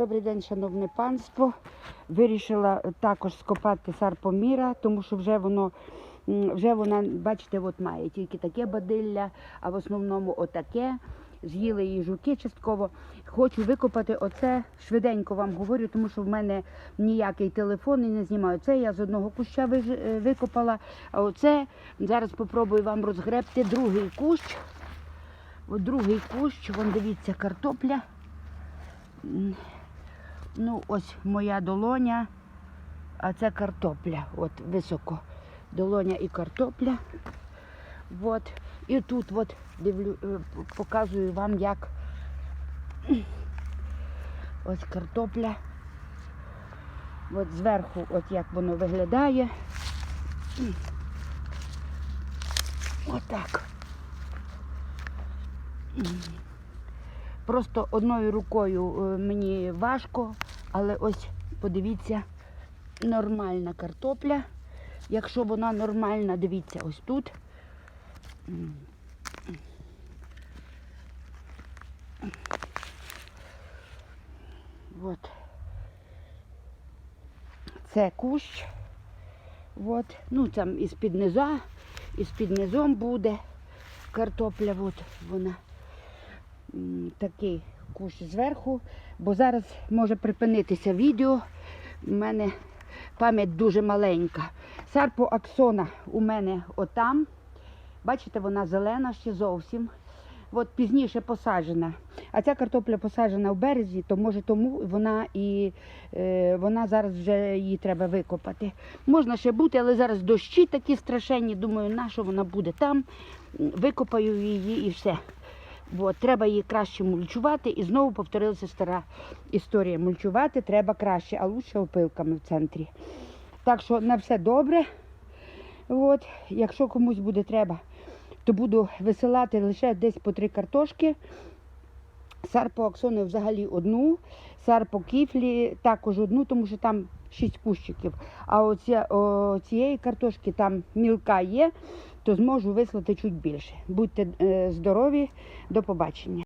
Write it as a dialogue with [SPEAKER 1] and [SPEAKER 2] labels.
[SPEAKER 1] Добрий день, шановне панство. Вирішила також скопати сарпоміра, тому що вже воно вже вона, бачите, от має тільки таке бадилля, а в основному отаке. З'їли її жуки частково. Хочу викопати оце швиденько вам говорю, тому що в мене ніякий телефон і не знімаю. Це я з одного куща е, викопала. А оце зараз спробую вам розгребти другий кущ. Другий кущ, вон дивіться, картопля. Ну, ось моя долоня, а це картопля. От високо. Долоня і картопля. От. І тут от дивлю, е, показую вам, як ось картопля. От зверху, от як воно виглядає. Отак. Просто одною рукою е, мені важко, але ось подивіться, нормальна картопля. Якщо вона нормальна, дивіться ось тут. От. Це кущ. От. Ну, там із-під низа, із-під низом буде картопля, от вона такий кущ зверху, бо зараз може припинитися відео. У мене пам'ять дуже маленька. Сарпо аксона у мене отам. Бачите, вона зелена ще зовсім. От пізніше посаджена. А ця картопля посаджена в березі, то може тому вона і е, вона зараз вже її треба викопати. Можна ще бути, але зараз дощі такі страшенні. Думаю, на що вона буде там. Викопаю її і все. От, треба її краще мульчувати. І знову повторилася стара історія. Мульчувати треба краще, а лучше опилками в центрі. Так що на все добре. От, якщо комусь буде треба, то буду висилати лише десь по три картошки. Сарпо Аксони взагалі одну, серпо кіфлі також одну, тому що там шість кущиків. А оці, о, цієї картошки там мілка є, то зможу вислати чуть більше. Будьте е, здорові, до побачення.